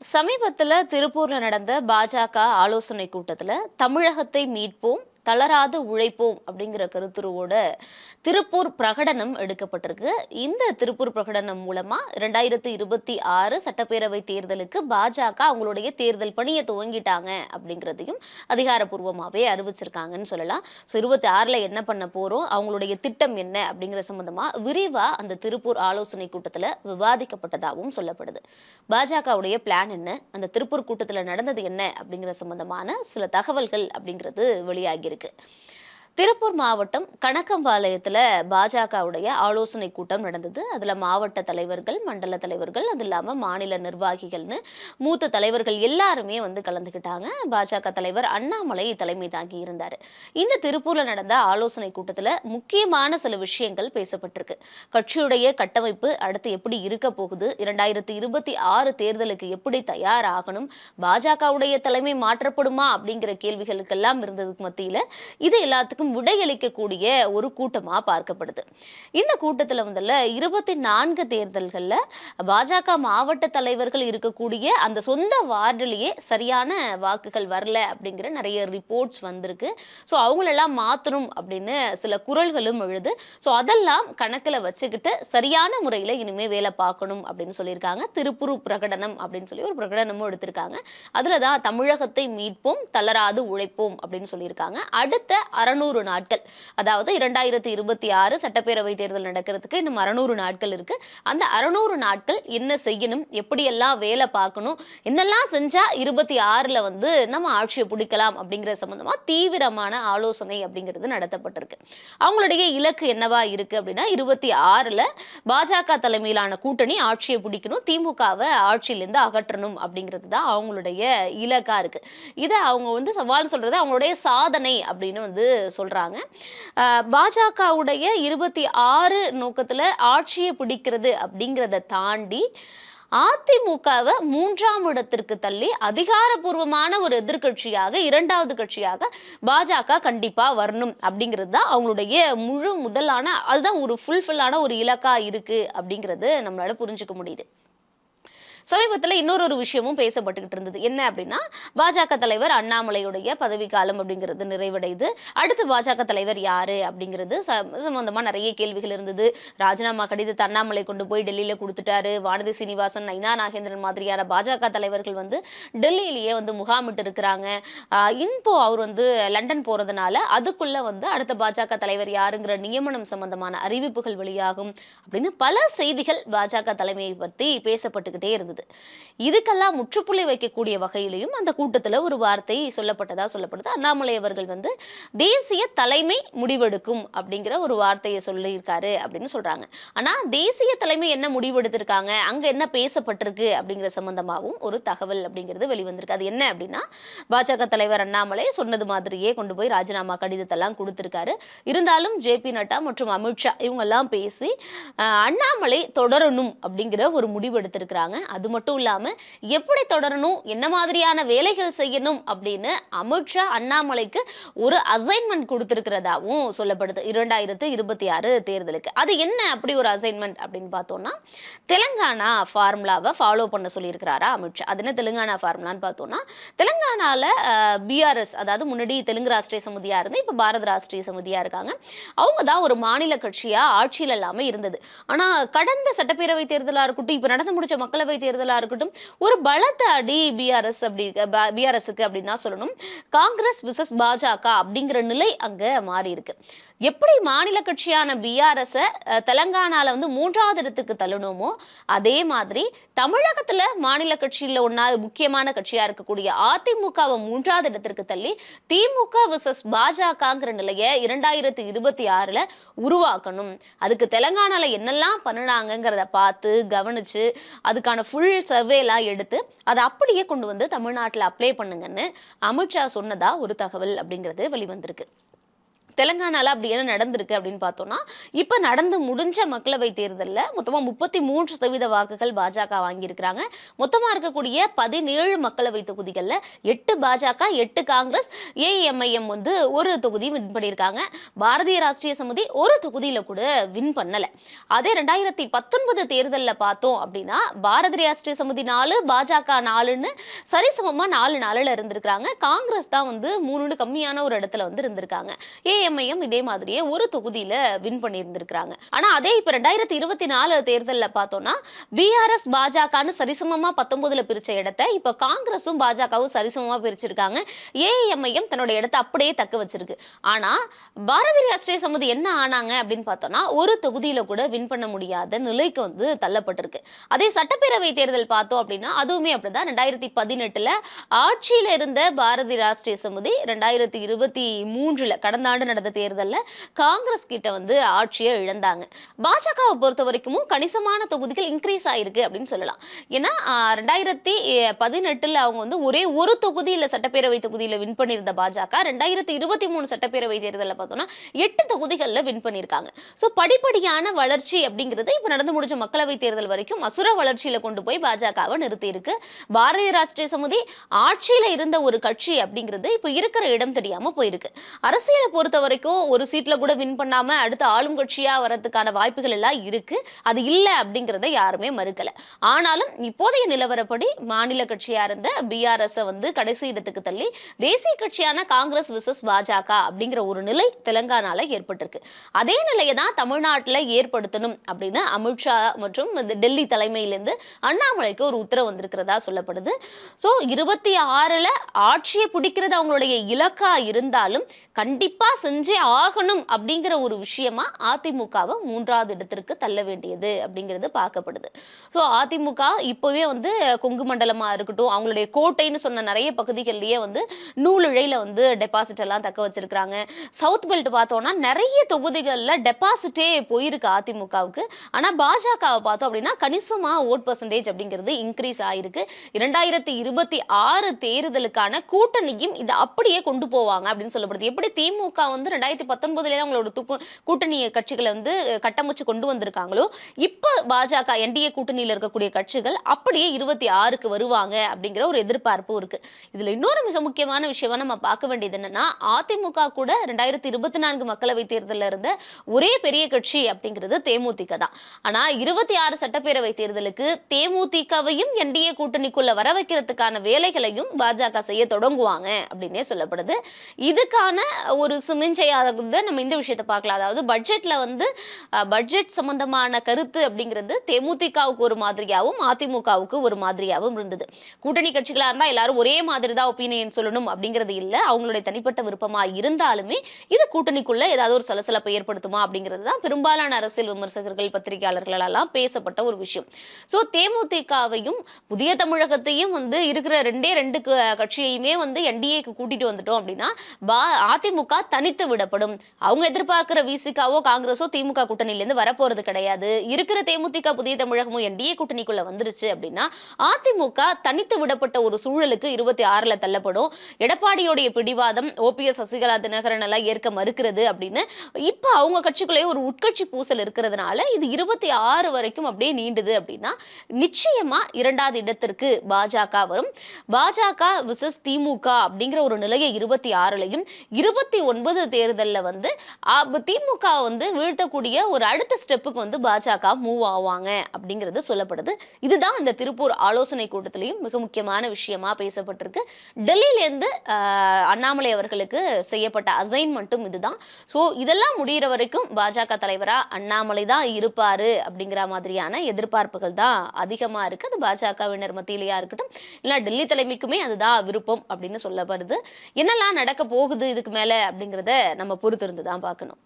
சமீபத்தில் திருப்பூர்ல நடந்த பாஜக ஆலோசனை கூட்டத்துல தமிழகத்தை மீட்போம் தளராது உழைப்போம் அப்படிங்கிற கருத்துருவோட திருப்பூர் பிரகடனம் எடுக்கப்பட்டிருக்கு. இந்த திருப்பூர் பிரகடனம் மூலமாக ரெண்டாயிரத்தி இருபத்தி ஆறு சட்டப்பேரவை தேர்தலுக்கு பாஜக அவங்களுடைய தேர்தல் பணியை துவங்கிட்டாங்க அப்படிங்கிறதையும் அதிகாரப்பூர்வமாகவே அறிவிச்சிருக்காங்கன்னு சொல்லலாம். ஸோ இருபத்தி ஆறில் என்ன பண்ண போகிறோம் அவங்களுடைய திட்டம் என்ன அப்படிங்கிற சம்மந்தமாக விரிவாக அந்த திருப்பூர் ஆலோசனை கூட்டத்தில் விவாதிக்கப்பட்டதாகவும் சொல்லப்படுது. பாஜகவுடைய பிளான் என்ன? அந்த திருப்பூர் கூட்டத்தில் நடந்தது என்ன அப்படிங்கிற சம்மந்தமான சில தகவல்கள் அப்படிங்கிறது வெளியாகியிருக்கு திருப்பூர் மாவட்டம் கணக்கம்பாளையத்தில் பாஜகவுடைய ஆலோசனை கூட்டம் நடந்தது. அதில் மாவட்ட தலைவர்கள் மண்டல தலைவர்கள் அது இல்லாமல் மாநில நிர்வாகிகள்னு மூத்த தலைவர்கள் எல்லாருமே வந்து கலந்துக்கிட்டாங்க பாஜக தலைவர் அண்ணாமலை தலைமை தாங்கி இருந்தார். இந்த திருப்பூரில் நடந்த ஆலோசனை கூட்டத்தில் முக்கியமான சில விஷயங்கள் பேசப்பட்டிருக்கு. கட்சியுடைய கட்டமைப்பு அடுத்து எப்படி இருக்க போகுது? இரண்டாயிரத்தி இருபத்தி ஆறு தேர்தலுக்கு எப்படி தயாராகணும்? பாஜகவுடைய தலைமை மாற்றப்படுமா அப்படிங்கிற கேள்விகளுக்கெல்லாம் இருந்ததுக்கு மத்தியில் இது எல்லாத்துக்கும் உடையளிக்கக்கூடிய ஒரு கூட்டமாக பார்க்கப்படுது. இந்த கூட்டத்தில் வந்துல இருபத்தி நான்கு தேர்தல்களில் பாஜக மாவட்ட தலைவர்கள் இருக்கக்கூடிய அந்த சொந்த வார்டிலேயே சரியான வாக்குகள் வரல அப்படிங்கிற நிறைய ரிப்போர்ட்ஸ் வந்திருக்கு. ஸோ அவங்களெல்லாம் மாற்றணும் அப்படின்னு சில குரல்களும் எழுது. ஸோ அதெல்லாம் கணக்கில் வச்சுக்கிட்டு சரியான முறையில் இனிமேல் வேலை பார்க்கணும் அப்படின்னு சொல்லியிருக்காங்க. திருப்புரு பிரகடனம் அப்படின்னு சொல்லி ஒரு பிரகடனமும் எடுத்திருக்காங்க. அதில் தான் தமிழகத்தை மீட்போம் தளராது உழைப்போம் அப்படின்னு சொல்லியிருக்காங்க. அடுத்த அறநூறு நாட்கள். அதாவது இரண்டாயிரத்தி இருபத்தி ஆறு சட்டப்பேரவை தேர்தல் நடக்கிறதுக்கு இன்னும் அறுநூறு நாட்கள் இருக்கு. அந்த அறுநூறு நாட்கள் என்ன செய்யணும்? எப்படியெல்லாம் வேலை பார்க்கணும்? என்னெல்லாம் செஞ்சா இருபத்தி ஆறுல வந்து நம்ம ஆட்சியை பிடிக்கலாம் அப்படிங்கிற சம்பந்தமா தீவிரமான ஆலோசனை அப்படிங்கிறது நடத்தப்பட்டிருக்கு. அவங்களுடைய இலக்கு என்னவா இருக்கு அப்படின்னா இருபத்தி ஆறுல பாஜக தலைமையிலான கூட்டணி ஆட்சியை பிடிக்கணும் திமுகவை ஆட்சியிலேருந்து அகற்றணும் அப்படிங்கிறது தான் அவங்களுடைய இலக்கா இருக்கு. இதை அவங்க வந்து சவால் சொல்றது அவங்களுடைய சாதனை அப்படின்னு வந்து சொல்றாங்க. பாஜகவுடைய இருபத்தி ஆறு நோக்கத்துல ஆட்சியை பிடிக்கிறது அப்படிங்கிறத தாண்டி அதிமுகவை மூன்றாம் இடத்திற்கு தள்ளி அதிகாரபூர்வமான ஒரு எதிர்க்கட்சியாக இரண்டாவது கட்சியாக பாஜக கண்டிப்பா வரணும் அப்படிங்கிறது தான் அவங்களுடைய முழு முதலான அதுதான் ஒரு ஃபுல்ஃபில்லான ஒரு இலக்கா இருக்கு அப்படிங்கிறது நம்மளால புரிஞ்சுக்க முடியுது. சமீபத்தில் இன்னொரு ஒரு விஷயமும் பேசப்பட்டுக்கிட்டு இருந்தது. என்ன அப்படின்னா பாஜக தலைவர் அண்ணாமலையுடைய பதவிக்காலம் அப்படிங்கிறது நிறைவடைது அடுத்து பாஜக தலைவர் யாரு அப்படிங்கிறது ச- நிறைய கேள்விகள் இருந்தது. ராஜினாமா கடிதத்தை அண்ணாமலை கொண்டு போய் டெல்லியில் கொடுத்துட்டாரு. வானதி சீனிவாசன் நைனா நாகேந்திரன் மாதிரியான பாஜக தலைவர்கள் வந்து டெல்லியிலேயே வந்து முகாமிட்டு இருக்கிறாங்க. இப்போ அவர் வந்து லண்டன் போறதுனால அதுக்குள்ள வந்து அடுத்த பாஜக தலைவர் யாருங்கிற நியமனம் சம்பந்தமான அறிவிப்புகள் வெளியாகும் அப்படின்னு பல செய்திகள் பாஜக தலைமையை பற்றி பேசப்பட்டுக்கிட்டே இருந்தது. இருந்தது. இதுக்கெல்லாம் முற்றுப்புள்ளி வைக்கக்கூடிய வகையிலையும் அந்த கூட்டத்தில் ஒரு வார்த்தை சொல்லப்பட்டதா சொல்லப்படுது. அண்ணாமலை அவர்கள் வந்து தேசிய தலைமை முடிவெடுக்கும் அப்படிங்கிற ஒரு வார்த்தையை சொல்லியிருக்காரு அப்படின்னு சொல்றாங்க. ஆனா தேசிய தலைமை என்ன முடிவெடுத்திருக்காங்க? அங்க என்ன பேசப்பட்டிருக்கு அப்படிங்கிற சம்பந்தமாகவும் ஒரு தகவல் அப்படிங்கிறது வெளிவந்திருக்கு. அது என்ன அப்படின்னா பாஜக தலைவர் அண்ணாமலை சொன்னது மாதிரியே கொண்டு போய் ராஜினாமா கடிதத்தெல்லாம் கொடுத்திருக்காரு. இருந்தாலும் ஜே பி நட்டா மற்றும் அமித்ஷா இவங்கெல்லாம் பேசி அண்ணாமலை தொடரணும் அப்படிங்கிற ஒரு முடிவு எடுத்திருக்கிறாங்க. அது மட்டும் இல்லாமல் எப்படி தொடரணும் என்ன மாதிரியான வேலைகள் செய்யணும் அப்படின்னு அமித்ஷா அண்ணாமலைக்கு ஒரு அசைன்மெண்ட் கொடுத்திருக்கிறதாவும் சொல்லப்படுது. இரண்டாயிரத்து இருபத்தி ஆறு தேர்தலுக்கு. அது என்ன அப்படி ஒரு அசைன்மெண்ட் அப்படின்னு பார்த்தோம்னா தெலங்கானா ஃபார்முலாவை ஃபாலோ பண்ண சொல்லியிருக்கிறாரா அமித்ஷா அது என்ன தெலுங்கானா ஃபார்முலான்னு பார்த்தோம்னா தெலுங்கானாவில் பிஆர்எஸ் அதாவது முன்னாடி தெலுங்கு ராஷ்டிரிய சமுதியாக இருந்து இப்போ பாரத ராஷ்டிரிய சமிதியாக இருக்காங்க. அவங்க தான் ஒரு மாநில கட்சியாக ஆட்சியில் எல்லாமே இருந்தது. ஆனால் கடந்த சட்டப்பேரவை தேர்தலாக இருக்கட்டும் இப்போ நடந்து முடிச்ச மக்களவை தேர்தல் தேர்தலாக இருக்கட்டும் ஒரு பலத்த அடி பிஆர்எஸ் அப்படி பிஆர்எஸ்க்கு அப்படின்னு தான் சொல்லணும். காங்கிரஸ் விசஸ் பாஜக அப்படிங்கிற நிலை அங்கே மாறி இருக்கு. எப்படி மாநில கட்சியான பிஆர்எஸை தெலங்கானாவில் வந்து மூன்றாவது இடத்துக்கு தள்ளணுமோ அதே மாதிரி தமிழகத்தில் மாநில கட்சியில் ஒன்றா முக்கியமான கட்சியாக இருக்கக்கூடிய அதிமுகவை மூன்றாவது இடத்திற்கு தள்ளி திமுக விசஸ் பாஜகங்கிற நிலையை இரண்டாயிரத்தி இருபத்தி ஆறில் உருவாக்கணும். அதுக்கு தெலங்கானாவில் என்னெல்லாம் பண்ணினாங்கிறத பார்த்து கவனித்து அதுக்கான ஃபுல் ஃபுல் சர்வேலாம் எடுத்து அதை அப்படியே கொண்டு வந்து தமிழ்நாட்டில் அப்ளை பண்ணுங்கன்னு அமித்ஷா சொன்னதா ஒரு தகவல் அப்படிங்கிறது வெளிவந்திருக்கு. தெலங்கானாவில் அப்படி என்ன நடந்திருக்கு அப்படின்னு பார்த்தோம்னா இப்போ நடந்து முடிஞ்ச மக்களவை தேர்தலில் மொத்தமாக முப்பத்தி மூன்று சதவீத வாக்குகள் பாஜக வாங்கியிருக்கிறாங்க. மொத்தமாக இருக்கக்கூடிய பதினேழு மக்களவை தொகுதிகளில் எட்டு பாஜக எட்டு காங்கிரஸ் ஏஎம்ஐஎம் வந்து ஒரு தொகுதி வின் பண்ணியிருக்காங்க. பாரதிய ராஷ்டிரிய சமிதி ஒரு தொகுதியில் கூட வின் பண்ணலை. அதே ரெண்டாயிரத்தி பத்தொன்பது தேர்தலில் பார்த்தோம் அப்படின்னா பாரதிய ராஷ்டிரிய சமிதி நாலு பாஜக நாலுன்னு சரிசமமாக நாலு நாளில் இருந்திருக்கிறாங்க. காங்கிரஸ் தான் வந்து மூணுன்னு கம்மியான ஒரு இடத்துல வந்து இருந்திருக்காங்க சிபிஎம்ஐயும் இதே மாதிரியே ஒரு தொகுதியில வின் பண்ணியிருந்திருக்கிறாங்க. ஆனா அதே இப்ப ரெண்டாயிரத்தி இருபத்தி நாலு தேர்தலில் பார்த்தோம்னா பிஆர்எஸ் பாஜகன்னு சரிசமமா பத்தொன்பதுல பிரிச்ச இடத்த இப்ப காங்கிரஸும் பாஜகவும் சரிசமமா பிரிச்சிருக்காங்க. ஏஎம்ஐஎம் தன்னோட இடத்த அப்படியே தக்க வச்சிருக்கு. ஆனா பாரதிய ராஷ்டிரிய சமிதி என்ன ஆனாங்க அப்படின்னு பார்த்தோம்னா ஒரு தொகுதியில கூட வின் பண்ண முடியாத நிலைக்கு வந்து தள்ளப்பட்டிருக்கு. அதே சட்டப்பேரவை தேர்தல் பார்த்தோம் அப்படின்னா அதுவுமே அப்படிதான். ரெண்டாயிரத்தி பதினெட்டுல ஆட்சியில இருந்த பாரதி ராஷ்டிரிய சமிதி ரெண்டாயிரத்தி இருபத்தி மூன்றுல கடந்த ஆண்டு நடந்த தேர்தலில் காங்கிரஸ் கிட்ட வந்து ஆட்சியை இழந்தாங்க. பாஜகவை பொறுத்த வரைக்கும் கணிசமான தொகுதிகள் இன்க்ரீஸ் ஆயிருக்கு அப்படின்னு சொல்லலாம். ஏன்னா ரெண்டாயிரத்தி பதினெட்டுல அவங்க வந்து ஒரே ஒரு தொகுதியில சட்டப்பேரவை தொகுதியில வின் பண்ணியிருந்த பாஜக ரெண்டாயிரத்தி இருபத்தி மூணு சட்டப்பேரவை தேர்தலில் பார்த்தோம்னா எட்டு தொகுதிகளில் வின் பண்ணியிருக்காங்க. ஸோ படிப்படியான வளர்ச்சி அப்படிங்கிறது இப்போ நடந்து முடிஞ்ச மக்களவை தேர்தல் வரைக்கும் அசுர வளர்ச்சியில கொண்டு போய் பாஜகவை நிறுத்தி இருக்கு பாரதிய ராஷ்டிரிய சமிதி ஆட்சியில இருந்த ஒரு கட்சி அப்படிங்கிறது இப்போ இருக்கிற இடம் தெரியாம போயிருக்கு. அரசியலை பொறுத்த வரைக்கும் ஒரு சீட்ல கூட வின் பண்ணாம அடுத்து ஆளும் கட்சியா வரதுக்கான வாய்ப்புகள் எல்லாம் இருக்கு. அது இல்ல அப்படிங்கறத யாருமே மறுக்கல. ஆனாலும் இப்போதைய நிலவரப்படி மாநில கட்சியா இருந்த பிஆர்எஸ் வந்து கடைசி இடத்துக்கு தள்ளி தேசிய கட்சியான காங்கிரஸ் விசஸ் பாஜக அப்படிங்கிற ஒரு நிலை தெலங்கானால ஏற்பட்டிருக்கு. அதே நிலையை தான் தமிழ்நாட்டில் ஏற்படுத்தணும் அப்படின்னு அமித்ஷா மற்றும் இந்த டெல்லி தலைமையிலேருந்து அண்ணாமலைக்கு ஒரு உத்தரவு வந்திருக்கிறதா சொல்லப்படுது. ஸோ இருபத்தி ஆறில் ஆட்சியை பிடிக்கிறது அவங்களுடைய இலக்கா இருந்தாலும் கண்டிப்பாக செஞ்சே ஆகணும் அப்படிங்கிற ஒரு விஷயமா அதிமுகவை மூன்றாவது இடத்திற்கு தள்ள வேண்டியது அப்படிங்கிறது பார்க்கப்படுது. ஸோ அதிமுக இப்போவே வந்து கொங்கு மண்டலமாக இருக்கட்டும் அவங்களுடைய கோட்டைன்னு சொன்ன நிறைய பகுதிகள்லேயே வந்து நூலிழையில் வந்து டெபாசிட் எல்லாம் தக்க வச்சிருக்கிறாங்க. சவுத் பெல்ட் பார்த்தோம்னா நிறைய தொகுதிகளில் டெபாசிட்டே போயிருக்கு அதிமுகவுக்கு. ஆனால் பாஜகவை பார்த்தோம் அப்படின்னா கணிசமாக ஓட் பர்சன்டேஜ் அப்படிங்கிறது இன்க்ரீஸ் ஆயிருக்கு. இரண்டாயிரத்தி இருபத்தி ஆறு தேர்தலுக்கான கூட்டணியும் இதை அப்படியே கொண்டு போவாங்க அப்படின்னு சொல்லப்படுது. எப்படி திமுக வந்து ரெண்டாயிரத்தி பத்தொன்பதுலேயே அவங்களோட துப்பு கூட்டணி கட்சிகளை வந்து கட்டமைச்சு கொண்டு வந்திருக்காங்களோ இப்போ பாஜக என்டிஏ கூட்டணியில் இருக்கக்கூடிய கட்சிகள் அப்படியே இருபத்தி ஆறுக்கு வருவாங்க அப்படிங்கிற ஒரு எதிர்பார்ப்பும் இருக்கு. இதுல இன்னொரு மிக முக்கியமான விஷயமா நம்ம பார்க்க வேண்டியது என்னன்னா அதிமுக கூட ரெண்டாயிரத்தி இருபத்தி நான்கு மக்களவை தேர்தலில் இருந்த ஒரே பெரிய கட்சி அப்படிங்கிறது தேமுதிக தான். ஆனா இருபத்தி ஆறு சட்டப்பேரவை தேர்தலுக்கு தேமுதிகவையும் என்டிஏ கூட்டணிக்குள்ள வர வைக்கிறதுக்கான வேலைகளையும் பாஜக செய்ய தொடங்குவாங்க அப்படின்னே சொல்லப்படுது. இதுக்கான ஒரு சுமி சுமிஞ்சையாக நம்ம இந்த விஷயத்தை பார்க்கலாம். அதாவது பட்ஜெட்ல வந்து பட்ஜெட் சம்பந்தமான கருத்து அப்படிங்கிறது தேமுதிகவுக்கு ஒரு மாதிரியாகவும் அதிமுகவுக்கு ஒரு மாதிரியாகவும் இருந்தது. கூட்டணி கட்சிகளாக இருந்தால் எல்லாரும் ஒரே மாதிரி தான் ஒப்பீனியன் சொல்லணும் அப்படிங்கிறது இல்லை. அவங்களுடைய தனிப்பட்ட விருப்பமா இருந்தாலுமே இது கூட்டணிக்குள்ள ஏதாவது ஒரு சலசலப்பை ஏற்படுத்துமா அப்படிங்கிறது தான் பெரும்பாலான அரசியல் விமர்சகர்கள் பத்திரிகையாளர்களெல்லாம் பேசப்பட்ட ஒரு விஷயம். ஸோ தேமுதிகவையும் புதிய தமிழகத்தையும் வந்து இருக்கிற ரெண்டே ரெண்டு க- கட்சியையுமே வந்து என்டிஏக்கு கூட்டிட்டு வந்துட்டோம் அப்படின்னா பா அதிமுக தனித்து விடப்படும். அவங்க எதிர்பார்க்கிற விசிகாவோ காங்கிரஸோ திமுக கூட்டணியிலேருந்து வரப்போறது கிடையாது. இருக்கிற தேமுதிக புதிய தமிழகமும் என்டிஏ கூட்டணிக்குள்ள வந்துருச்சு அப்படின்னா அதிமுக தனித்து விடப்பட்ட ஒரு சூழலுக்கு இருபத்தி ஆறுல தள்ளப்படும். எடப்பாடியோடைய பிடிவாதம் ஓபிஎஸ் சசிகலா தினகரன் எல்லாம் ஏற்க மறுக்கிறது அப்படின்னு இப்போ அவங்க கட்சிக்குள்ளேயே ஒரு உட்கட்சி பூசல் இருக்கிறதுனால இது இருபத்தி ஆறு வரைக்கும் அப்படியே நீண்டுது அப்படின்னா நிச்சயமா இரண்டாவது இடத்திற்கு பாஜக வரும். பாஜக விசஸ் திமுக அப்படிங்கிற ஒரு நிலையை இருபத்தி ஆறுலையும் இருபத்தி ஒன்பது தேர்தலில் வந்து திமுக வந்து வீழ்த்தக்கூடிய ஒரு அடுத்த ஸ்டெப்புக்கு வந்து பாஜக மூவ் ஆவாங்க அப்படிங்கிறது சொல்லப்படுது. இதுதான் இந்த திருப்பூர் ஆலோசனை கூட்டத்திலையும் மிக முக்கியமான விஷயமா பேசப்பட்டிருக்கு. டெல்லியிலேருந்து அண்ணாமலை அவர்களுக்கு செய்யப்பட்ட அசைன்மெண்ட்டும் இதுதான். ஸோ இதெல்லாம் முடியிற வரைக்கும் பாஜக தலைவராக அண்ணாமலை தான் இருப்பார் அப்படிங்கிற மாதிரியான எதிர்பார்ப்புகள் தான் அதிகமாக இருக்குது அது பாஜகவினர் மத்தியிலேயா இருக்கட்டும் இல்லை டெல்லி தலைமைக்குமே அதுதான் விருப்பம் அப்படின்னு சொல்லப்படுது. என்னெல்லாம் நடக்க போகுது இதுக்கு மேலே அப்படிங்கிறத நம்ம பொறுத்திருந்து தான் பார்க்கணும்.